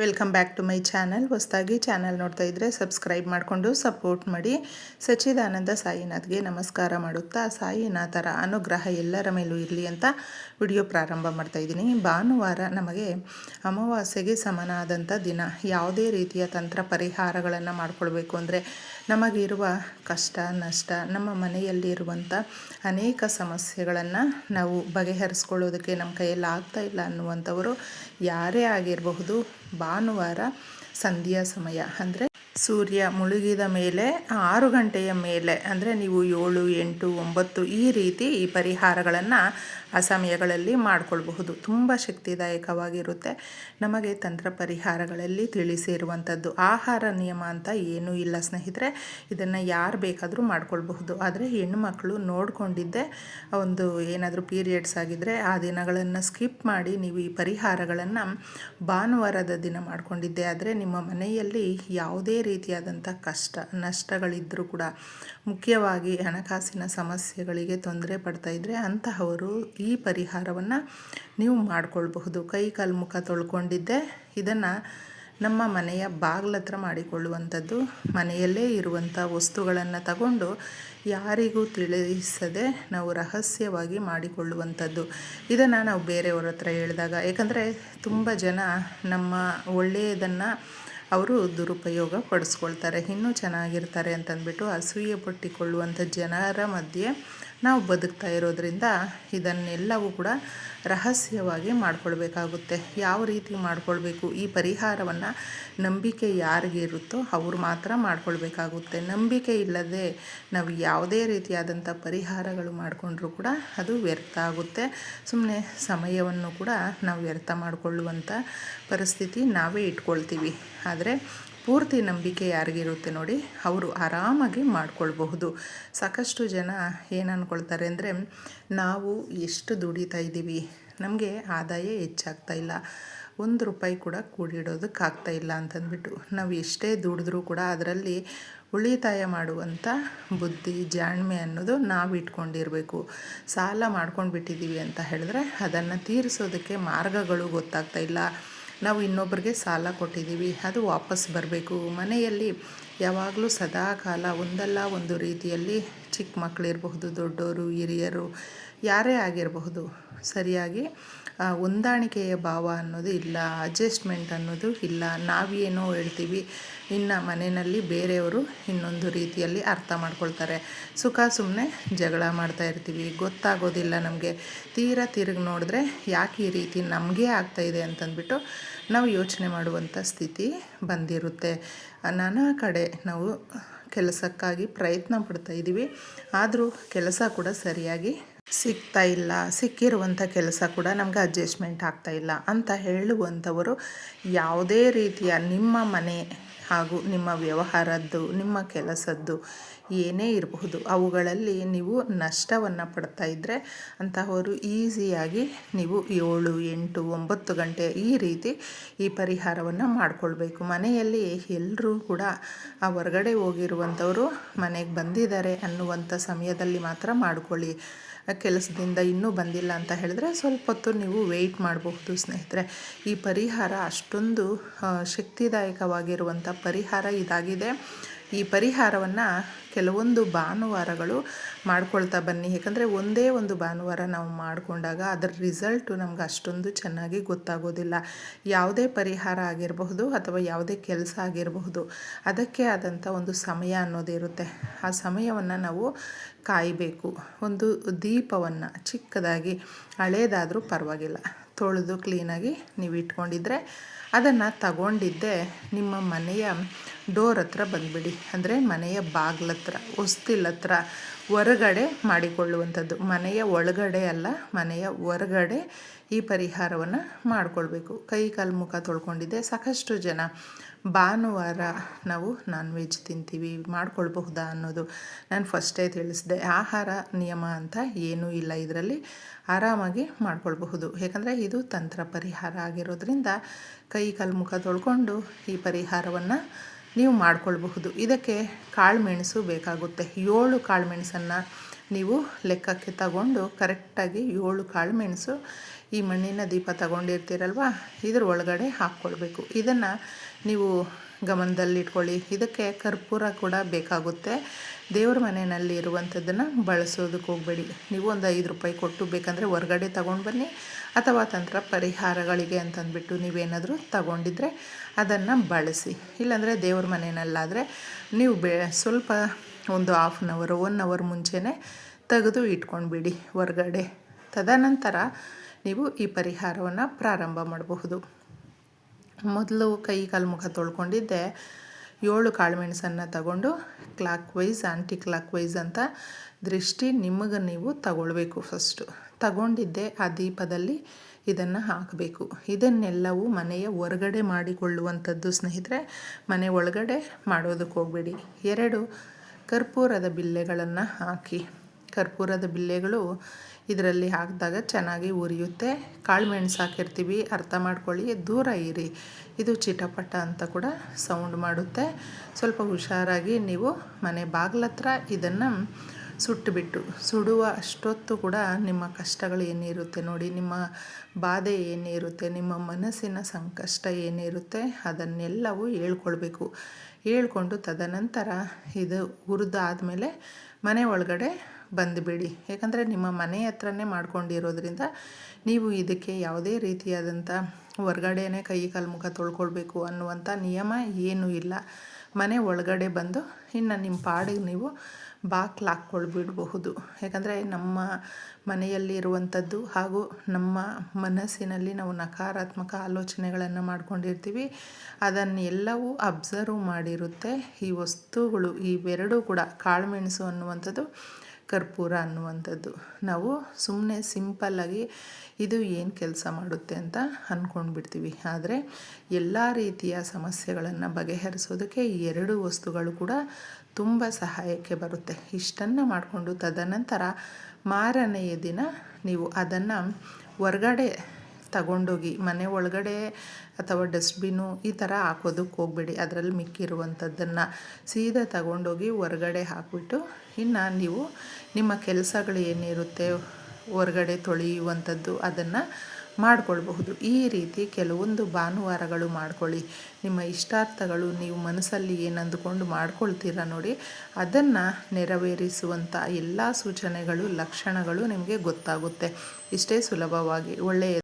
Welcome back to my channel. ಹೊಸದಾಗಿ channel ನೋಡ್ತಾ ಇದ್ದರೆ ಸಬ್ಸ್ಕ್ರೈಬ್ ಮಾಡಿಕೊಂಡು ಸಪೋರ್ಟ್ ಮಾಡಿ. ಸಚ್ಚಿದಾನಂದ ಸಾಯಿನಾಥ್ಗೆ ನಮಸ್ಕಾರ ಮಾಡುತ್ತಾ, ಸಾಯಿನಾಥರ ಅನುಗ್ರಹ ಎಲ್ಲರ ಮೇಲೂ ಇರಲಿ ಅಂತ ವಿಡಿಯೋ ಪ್ರಾರಂಭ ಮಾಡ್ತಾ ಇದ್ದೀನಿ. ಭಾನುವಾರ ನಮಗೆ ಅಮಾವಾಸ್ಯೆಗೆ ಸಮನಾದಂಥ ದಿನ. ಯಾವುದೇ ರೀತಿಯ ತಂತ್ರ ಪರಿಹಾರಗಳನ್ನು ಮಾಡಿಕೊಳ್ಬೇಕು ಅಂದರೆ ನಮಗಿರುವ ಕಷ್ಟ, ನಷ್ಟ, ನಮ್ಮ ಮನೆಯಲ್ಲಿರುವಂಥ ಅನೇಕ ಸಮಸ್ಯೆಗಳನ್ನು ನಾವು ಬಗೆಹರಿಸ್ಕೊಳ್ಳೋದಕ್ಕೆ ನಮ್ಮ ಕೈಯಲ್ಲಿ ಆಗ್ತಾ ಇಲ್ಲ ಅನ್ನುವಂಥವರು ಯಾರೇ ಆಗಿರಬಹುದು, ಭಾನುವಾರ ಸಂಧ್ಯಾ ಸಮಯ. ಅಂದರೆ ಸೂರ್ಯ ಮುಳುಗಿದ ಮೇಲೆ, ಆರು ಗಂಟೆಯ ಮೇಲೆ, ಅಂದರೆ ನೀವು ಏಳು, ಎಂಟು, ಒಂಬತ್ತು ಈ ರೀತಿ ಈ ಪರಿಹಾರಗಳನ್ನು ಆ ಸಮಯಗಳಲ್ಲಿ ಮಾಡಿಕೊಳ್ಬಹುದು. ತುಂಬ ಶಕ್ತಿದಾಯಕವಾಗಿರುತ್ತೆ. ನಮಗೆ ತಂತ್ರ ಪರಿಹಾರಗಳಲ್ಲಿ ತಿಳಿಸಿರುವಂಥದ್ದು ಆಹಾರ ನಿಯಮ ಅಂತ ಏನೂ ಇಲ್ಲ ಸ್ನೇಹಿತರೆ. ಇದನ್ನು ಯಾರು ಬೇಕಾದರೂ ಮಾಡ್ಕೊಳ್ಬಹುದು. ಆದರೆ ಹೆಣ್ಣುಮಕ್ಕಳು ನೋಡಿಕೊಂಡಿದ್ದೆ ಒಂದು ಏನಾದರೂ ಪೀರಿಯಡ್ಸ್ ಆಗಿದ್ದರೆ ಆ ದಿನಗಳನ್ನು ಸ್ಕಿಪ್ ಮಾಡಿ ನೀವು ಈ ಪರಿಹಾರಗಳನ್ನು ಭಾನುವಾರದ ದಿನ ಮಾಡಿಕೊಂಡಿದ್ದೆ. ಆದರೆ ನಿಮ್ಮ ಮನೆಯಲ್ಲಿ ಯಾವುದೇ ರೀತಿಯಾದಂಥ ಕಷ್ಟ ನಷ್ಟಗಳಿದ್ದರೂ ಕೂಡ ಮುಖ್ಯವಾಗಿ ಹಣಕಾಸಿನ ಸಮಸ್ಯೆಗಳಿಗೆ ತೊಂದರೆ ಪಡ್ತಾ ಇದ್ದರೆ ಅಂತಹವರು ಈ ಪರಿಹಾರವನ್ನು ನೀವು ಮಾಡಿಕೊಳ್ಬಹುದು. ಕೈ ಕಾಲು ಮುಖ ತೊಳ್ಕೊಂಡಿದ್ದೆ. ಇದನ್ನು ನಮ್ಮ ಮನೆಯ ಬಾಗ್ಲತ್ರ ಮಾಡಿಕೊಳ್ಳುವಂಥದ್ದು. ಮನೆಯಲ್ಲೇ ಇರುವಂಥ ವಸ್ತುಗಳನ್ನು ತಗೊಂಡು ಯಾರಿಗೂ ತಿಳಿಸದೆ ನಾವು ರಹಸ್ಯವಾಗಿ ಮಾಡಿಕೊಳ್ಳುವಂಥದ್ದು. ಇದನ್ನು ನಾವು ಬೇರೆಯವ್ರ ಹತ್ರ ಹೇಳಿದಾಗ, ಏಕೆಂದರೆ ತುಂಬ ಜನ ನಮ್ಮ ಒಳ್ಳೆಯದನ್ನು ಅವರು ದುರುಪಯೋಗ ಪಡಿಸ್ಕೊಳ್ತಾರೆ. ಇನ್ನೂ ಚೆನ್ನಾಗಿರ್ತಾರೆ ಅಂತಂದ್ಬಿಟ್ಟು ಅಸೂಯೆ ಪಟ್ಟಿಕೊಳ್ಳುವಂಥ ಜನರ ಮಧ್ಯೆ ನಾವು ಬದುಕ್ತಾ ಇರೋದ್ರಿಂದ ಇದನ್ನೆಲ್ಲವೂ ಕೂಡ ರಹಸ್ಯವಾಗಿ ಮಾಡಿಕೊಳ್ಬೇಕಾಗುತ್ತೆ. ಯಾವ ರೀತಿ ಮಾಡಿಕೊಳ್ಬೇಕು? ಈ ಪರಿಹಾರವನ್ನು ನಂಬಿಕೆ ಯಾರಿಗೆ ಇರುತ್ತೋ ಅವರು ಮಾತ್ರ ಮಾಡಿಕೊಳ್ಬೇಕಾಗುತ್ತೆ. ನಂಬಿಕೆ ಇಲ್ಲದೆ ನಾವು ಯಾವುದೇ ರೀತಿಯಾದಂಥ ಪರಿಹಾರಗಳು ಮಾಡಿಕೊಂಡ್ರೂ ಕೂಡ ಅದು ವ್ಯರ್ಥ ಆಗುತ್ತೆ. ಸುಮ್ಮನೆ ಸಮಯವನ್ನು ಕೂಡ ನಾವು ವ್ಯರ್ಥ ಮಾಡಿಕೊಳ್ಳುವಂಥ ಪರಿಸ್ಥಿತಿ ನಾವೇ ಇಟ್ಕೊಳ್ತೀವಿ. ಆದರೆ ಪೂರ್ತಿ ನಂಬಿಕೆ ಯಾರಿಗಿರುತ್ತೆ ನೋಡಿ, ಅವರು ಆರಾಮಾಗಿ ಮಾಡ್ಕೊಳ್ಬಹುದು. ಸಾಕಷ್ಟು ಜನ ಏನು ಅಂದ್ಕೊಳ್ತಾರೆ ಅಂದರೆ, ನಾವು ಎಷ್ಟು ದುಡಿತಾ ಇದ್ದೀವಿ, ನಮಗೆ ಆದಾಯ ಹೆಚ್ಚಾಗ್ತಾ ಇಲ್ಲ, ಒಂದು ರೂಪಾಯಿ ಕೂಡ ಕೂಡಿಡೋದಕ್ಕಾಗ್ತಾ ಇಲ್ಲ ಅಂತಂದ್ಬಿಟ್ಟು, ನಾವು ಎಷ್ಟೇ ದುಡಿದ್ರೂ ಕೂಡ ಅದರಲ್ಲಿ ಉಳಿತಾಯ ಮಾಡುವಂಥ ಬುದ್ಧಿ, ಜಾಣ್ಮೆ ಅನ್ನೋದು ನಾವು ಇಟ್ಕೊಂಡಿರಬೇಕು. ಸಾಲ ಮಾಡ್ಕೊಂಡು ಬಿಟ್ಟಿದ್ದೀವಿ ಅಂತ ಹೇಳಿದ್ರೆ, ಅದನ್ನು ತೀರಿಸೋದಕ್ಕೆ ಮಾರ್ಗಗಳು ಗೊತ್ತಾಗ್ತಾ ಇಲ್ಲ. ನಾವು ಇನ್ನೊಬ್ಬರಿಗೆ ಸಾಲ ಕೊಟ್ಟಿದ್ದೀವಿ, ಅದು ವಾಪಸ್ ಬರಬೇಕು. ಮನೆಯಲ್ಲಿ ಯಾವಾಗಲೂ ಸದಾ ಕಾಲ ಒಂದಲ್ಲ ಒಂದು ರೀತಿಯಲ್ಲಿ ಚಿಕ್ಕ ಮಕ್ಕಳಿರಬಹುದು ದೊಡ್ಡವರು ಹಿರಿಯರು, ಯಾರೇ ಆಗಿರಬಹುದು. ಸರಿಯಾಗಿ ಹೊಂದಾಣಿಕೆಯ ಭಾವ ಅನ್ನೋದು ಇಲ್ಲ ಅಡ್ಜಸ್ಟ್ಮೆಂಟ್ ಅನ್ನೋದು ಇಲ್ಲ, ನಾವೇನೋ ಹೇಳ್ತೀವಿ, ಇನ್ನು ಮನೆಯಲ್ಲಿ ಬೇರೆಯವರು ಇನ್ನೊಂದು ರೀತಿಯಲ್ಲಿ ಅರ್ಥ ಮಾಡ್ಕೊಳ್ತಾರೆ. ಸುಖ ಸುಮ್ಮನೆ ಜಗಳ ಮಾಡ್ತಾ ಇರ್ತೀವಿ, ಗೊತ್ತಾಗೋದಿಲ್ಲ ನಮಗೆ. ತೀರಾ ತಿರುಗಿ ನೋಡಿದ್ರೆ ಯಾಕೆ ಈ ರೀತಿ ನಮಗೆ ಆಗ್ತಾಯಿದೆ ಅಂತಂದ್ಬಿಟ್ಟು ನಾವು ಯೋಚನೆ ಮಾಡುವಂಥ ಸ್ಥಿತಿ ಬಂದಿರುತ್ತೆ. ನಾನಾ ಕಡೆ ನಾವು ಕೆಲಸಕ್ಕಾಗಿ ಪ್ರಯತ್ನ ಪಡ್ತಾ ಇದ್ದೀವಿ, ಆದರೂ ಕೆಲಸ ಕೂಡ ಸರಿಯಾಗಿ ಸಿಗ್ತಾ ಇಲ್ಲ, ಸಿಕ್ಕಿರುವಂಥ ಕೆಲಸ ಕೂಡ ನಮ್ಗೆ ಅಡ್ಜಸ್ಟ್ಮೆಂಟ್ ಆಗ್ತಾ ಇಲ್ಲ ಅಂತ ಹೇಳುವಂಥವರು ಯಾವುದೇ ರೀತಿಯ ನಿಮ್ಮ ಮನೆ ಹಾಗೂ ನಿಮ್ಮ ವ್ಯವಹಾರದ್ದು, ನಿಮ್ಮ ಕೆಲಸದ್ದು ಏನೇ ಇರಬಹುದು, ಅವುಗಳಲ್ಲಿ ನೀವು ನಷ್ಟವನ್ನು ಪಡ್ತಾ ಇದ್ದರೆ ಅಂತಹವರು ಈಸಿಯಾಗಿ ನೀವು ಏಳು, ಎಂಟು, ಒಂಬತ್ತು ಗಂಟೆ ಈ ರೀತಿ ಈ ಪರಿಹಾರವನ್ನು ಮಾಡಿಕೊಳ್ಬೇಕು. ಮನೆಯಲ್ಲಿ ಎಲ್ಲರೂ ಕೂಡ ಆ ಹೊರಗಡೆ ಹೋಗಿರುವಂಥವರು ಮನೆಗೆ ಬಂದಿದ್ದಾರೆ ಅನ್ನುವಂಥ ಸಮಯದಲ್ಲಿ ಮಾತ್ರ ಮಾಡ್ಕೊಳ್ಳಿ. ಕೆಲಸದಿಂದ ಇನ್ನೂ ಬಂದಿಲ್ಲ ಅಂತ ಹೇಳಿದ್ರೆ ಸ್ವಲ್ಪ ಹೊತ್ತು ನೀವು ವೆಯ್ಟ್ ಮಾಡಬಹುದು ಸ್ನೇಹಿತರೆ. ಈ ಪರಿಹಾರ ಅಷ್ಟೊಂದು ಶಕ್ತಿದಾಯಕವಾಗಿರುವಂಥ ಪರಿಹಾರ ಇದಾಗಿದೆ. ಈ ಪರಿಹಾರವನ್ನು ಕೆಲವೊಂದು ಭಾನುವಾರಗಳು ಮಾಡ್ಕೊಳ್ತಾ ಬನ್ನಿ. ಯಾಕಂದರೆ ಒಂದೇ ಒಂದು ಭಾನುವಾರ ನಾವು ಮಾಡಿಕೊಂಡಾಗ ಅದರ ರಿಸಲ್ಟು ನಮ್ಗೆ ಅಷ್ಟೊಂದು ಚೆನ್ನಾಗಿ ಗೊತ್ತಾಗೋದಿಲ್ಲ. ಯಾವುದೇ ಪರಿಹಾರ ಆಗಿರಬಹುದು ಅಥವಾ ಯಾವುದೇ ಕೆಲಸ ಆಗಿರಬಹುದು, ಅದಕ್ಕೆ ಆದಂಥ ಒಂದು ಸಮಯ ಅನ್ನೋದಿರುತ್ತೆ ಆ ಸಮಯವನ್ನು ನಾವು ಕಾಯಬೇಕು. ಒಂದು ದೀಪವನ್ನು ಚಿಕ್ಕದಾಗಿ ಹಳೇದಾದರೂ ಪರವಾಗಿಲ್ಲ. ತೊಳೆದು ಕ್ಲೀನಾಗಿ ನೀವು ಇಟ್ಕೊಂಡಿದ್ರೆ ಅದನ್ನು ತಗೊಂಡಿದ್ದೆ ನಿಮ್ಮ ಮನೆಯ ಡೋರ್ ಹತ್ರ ಬಂದುಬಿಡಿ. ಅಂದರೆ ಮನೆಯ ಬಾಗ್ಲ ಹತ್ರ ಹೊಸ್ತಿಲ್ ಹತ್ರ ಹೊರಗಡೆ ಮಾಡಿಕೊಳ್ಳುವಂಥದ್ದು. ಮನೆಯ ಒಳಗಡೆ ಅಲ್ಲ, ಮನೆಯ ಹೊರಗಡೆ ಈ ಪರಿಹಾರವನ್ನು ಮಾಡಿಕೊಳ್ಬೇಕು. ಕೈ ಕಾಲು ಮುಖ ತೊಳ್ಕೊಂಡಿದ್ದೆ. ಸಾಕಷ್ಟು ಜನ ಭಾನುವಾರ ನಾವು ನಾನ್ ವೆಜ್ ತಿಂತೀವಿ, ಮಾಡ್ಕೊಳ್ಬಹುದಾ ಅನ್ನೋದು ನಾನು ಫಸ್ಟೇ ತಿಳಿಸಿದೆ. ಆಹಾರ ನಿಯಮ ಅಂತ ಏನೂ ಇಲ್ಲ ಇದರಲ್ಲಿ. ಆರಾಮಾಗಿ ಮಾಡ್ಕೊಳ್ಬಹುದು. ಯಾಕಂದರೆ ಇದು ತಂತ್ರ ಪರಿಹಾರ ಆಗಿರೋದ್ರಿಂದ ಕೈ ಕಾಲು ತೊಳ್ಕೊಂಡು ಈ ಪರಿಹಾರವನ್ನು ನೀವು ಮಾಡ್ಕೊಳ್ಬಹುದು. ಇದಕ್ಕೆ ಕಾಳು ಮೆಣಸು ಬೇಕಾಗುತ್ತೆ. ಏಳು ಕಾಳು ಮೆಣಸನ್ನು ನೀವು ಲೆಕ್ಕಕ್ಕೆ ತಗೊಂಡು ಕರೆಕ್ಟಾಗಿ ಏಳು ಕಾಳು ಮೆಣಸು ಈ ಮಣ್ಣಿನ ದೀಪ ತಗೊಂಡಿರ್ತೀರಲ್ವ? ಇದ್ರ ಒಳಗಡೆ ಹಾಕ್ಕೊಳ್ಬೇಕು. ಇದನ್ನು ನೀವು ಗಮನದಲ್ಲಿಟ್ಕೊಳ್ಳಿ. ಇದಕ್ಕೆ ಕರ್ಪೂರ ಕೂಡ ಬೇಕಾಗುತ್ತೆ. ದೇವ್ರ ಮನೆಯಲ್ಲಿ ಇರುವಂಥದ್ದನ್ನು ಬಳಸೋದಕ್ಕೆ ಹೋಗಬೇಡಿ. ನೀವು ಒಂದು ಐದು ರೂಪಾಯಿ ಕೊಟ್ಟು ಬೇಕಂದರೆ ಹೊರಗಡೆ ತಗೊಂಡು ಬನ್ನಿ. ಅಥವಾ ತಂತ್ರ ಪರಿಹಾರಗಳಿಗೆ ಅಂತಂದ್ಬಿಟ್ಟು ನೀವೇನಾದರೂ ತಗೊಂಡಿದ್ರೆ ಅದನ್ನು ಬಳಸಿ. ಇಲ್ಲಾಂದರೆ ದೇವ್ರ ಮನೆಯಲ್ಲಾದರೆ ನೀವು ಬೆ, ಸ್ವಲ್ಪ ಒಂದು half an hour one hour ಮುಂಚೆನೇ ತೆಗೆದು ಇಟ್ಕೊಂಡ್ಬಿಡಿ ಹೊರಗಡೆ. ತದನಂತರ ನೀವು ಈ ಪರಿಹಾರವನ್ನು ಪ್ರಾರಂಭ ಮಾಡಬಹುದು. ಮೊದಲು ಕೈ ಕಾಲು ಮುಖ ತೊಳ್ಕೊಂಡಿದ್ದೆ. ಏಳು ಕಾಳುಮೆಣಸನ್ನು ತಗೊಂಡು clockwise anticlockwise ಅಂತ ದೃಷ್ಟಿ ನಿಮಗೆ ನೀವು ತಗೊಳ್ಬೇಕು ಫಸ್ಟು ತಗೊಂಡಿದ್ದೆ ಆ ದೀಪದಲ್ಲಿ ಇದನ್ನು ಹಾಕಬೇಕು. ಇದನ್ನೆಲ್ಲವೂ ಮನೆಯ ಹೊರಗಡೆ ಮಾಡಿಕೊಳ್ಳುವಂಥದ್ದು ಸ್ನೇಹಿತರೆ, ಮನೆ ಒಳಗಡೆ ಮಾಡೋದಕ್ಕೆ ಹೋಗಬೇಡಿ. ಎರಡು ಕರ್ಪೂರದ ಬಿಲ್ಲೆಗಳನ್ನು ಹಾಕಿ, ಕರ್ಪೂರದ ಬಿಲ್ಲೆಗಳು ಇದರಲ್ಲಿ ಹಾಕಿದಾಗ ಚೆನ್ನಾಗಿ ಉರಿಯುತ್ತೆ. ಕಾಳು ಮೆಣಸು ಹಾಕಿರ್ತೀವಿ, ಅರ್ಥ ಮಾಡ್ಕೊಳ್ಳಿ, ದೂರ ಇರಿ. ಇದು ಚಿಟಪಟ ಅಂತ ಕೂಡ ಸೌಂಡ್ ಮಾಡುತ್ತೆ. ಸ್ವಲ್ಪ ಹುಷಾರಾಗಿ ನೀವು ಮನೆ ಬಾಗಿಲತ್ರ ಇದನ್ನು ಸುಟ್ಟುಬಿಟ್ಟು. ಸುಡುವ ಅಷ್ಟೊತ್ತು ಕೂಡ ನಿಮ್ಮ ಕಷ್ಟಗಳು ಏನಿರುತ್ತೆ ನೋಡಿ, ನಿಮ್ಮ ಬಾಧೆ ಏನಿರುತ್ತೆ, ನಿಮ್ಮ ಮನಸ್ಸಿನ ಸಂಕಷ್ಟ ಏನಿರುತ್ತೆ ಅದನ್ನೆಲ್ಲವೂ ಹೇಳ್ಕೊಳ್ಬೇಕು. ಹೇಳ್ಕೊಂಡು ತದನಂತರ ಇದು ಹುರಿದಾದ್ಮೇಲೆ ಮನೆ ಒಳಗಡೆ ಬಂದುಬಿಡಿ. ಯಾಕಂದರೆ ನಿಮ್ಮ ಮನೆ ಹತ್ರನೇ ಮಾಡ್ಕೊಂಡಿರೋದ್ರಿಂದ ನೀವು ಇದಕ್ಕೆ ಯಾವುದೇ ರೀತಿಯಾದಂಥ ಹೊರ್ಗಡೆನೇ ಕೈ ಕಾಲು ಮುಖ ತೊಳ್ಕೊಳ್ಬೇಕು ಅನ್ನುವಂಥ ನಿಯಮ ಏನೂ ಇಲ್ಲ. ಮನೆ ಒಳಗಡೆ ಬಂದು ಇನ್ನು ನಿಮ್ಮ ಪಾಡಿಗೆ ನೀವು ಬಾಕ್ಲು ಹಾಕ್ಕೊಳ್ಬಿಡಬಹುದು. ಯಾಕಂದರೆ ನಮ್ಮ ಮನೆಯಲ್ಲಿ ಇರುವಂಥದ್ದು ಹಾಗೂ ನಮ್ಮ ಮನಸ್ಸಿನಲ್ಲಿ ನಾವು ನಕಾರಾತ್ಮಕ ಆಲೋಚನೆಗಳನ್ನು ಮಾಡ್ಕೊಂಡಿರ್ತೀವಿ. ಅದನ್ನೆಲ್ಲವೂ ಅಬ್ಸರ್ವ್ ಮಾಡಿರುತ್ತೆ. ಈ ವಸ್ತುಗಳು ಇವೆರಡೂ ಕೂಡ ಕಾಳುಮೆಣಸು ಅನ್ನುವಂಥದ್ದು ಕರ್ಪೂರ ಅನ್ನುವಂಥದ್ದು. ನಾವು ಸುಮ್ಮನೆ ಸಿಂಪಲ್ಲಾಗಿ ಇದು ಏನು ಕೆಲಸ ಮಾಡುತ್ತೆ ಅಂತ ಅಂದ್ಕೊಂಡ್ಬಿಡ್ತೀವಿ ಆದರೆ ಎಲ್ಲ ರೀತಿಯ ಸಮಸ್ಯೆಗಳನ್ನು ಬಗೆಹರಿಸೋದಕ್ಕೆ ಈ ಎರಡು ವಸ್ತುಗಳು ಕೂಡ ತುಂಬ ಸಹಾಯಕ್ಕೆ ಬರುತ್ತೆ. ಇಷ್ಟನ್ನು ಮಾಡಿಕೊಂಡು ತದನಂತರ ಮಾರನೆಯ ದಿನ ನೀವು ಅದನ್ನು ಹೊರ್ಗಡೆ ತಗೊಂಡೋಗಿ ಮನೆ ಒಳಗಡೆ ಅಥವಾ ಡಸ್ಟ್ಬಿನ್ನು ಈ ಥರ ಹಾಕೋದಕ್ಕೆ ಹೋಗಬೇಡಿ. ಅದರಲ್ಲಿ ಮಿಕ್ಕಿರುವಂಥದ್ದನ್ನು ಸೀದಾ ತಗೊಂಡೋಗಿ ಹೊರಗಡೆ ಹಾಕಿಬಿಟ್ಟು ಇನ್ನು ನೀವು ನಿಮ್ಮ ಕೆಲಸಗಳು ಏನಿರುತ್ತೆ ಹೊರಗಡೆ ತೊಳೆಯುವಂಥದ್ದು ಅದನ್ನು ಮಾಡಿಕೊಳ್ಬಹುದು. ಈ ರೀತಿ ಕೆಲವೊಂದು ಭಾನುವಾರಗಳು ಮಾಡ್ಕೊಳ್ಳಿ. ನಿಮ್ಮ ಇಷ್ಟಾರ್ಥಗಳು ನೀವು ಮನಸ್ಸಲ್ಲಿ ಏನು ಅಂದುಕೊಂಡು ಮಾಡ್ಕೊಳ್ತೀರ ನೋಡಿ, ಅದನ್ನು ನೆರವೇರಿಸುವಂಥ ಎಲ್ಲ ಸೂಚನೆಗಳು, ಲಕ್ಷಣಗಳು ನಿಮಗೆ ಗೊತ್ತಾಗುತ್ತೆ. ಇಷ್ಟೇ ಸುಲಭವಾಗಿ ಒಳ್ಳೆಯ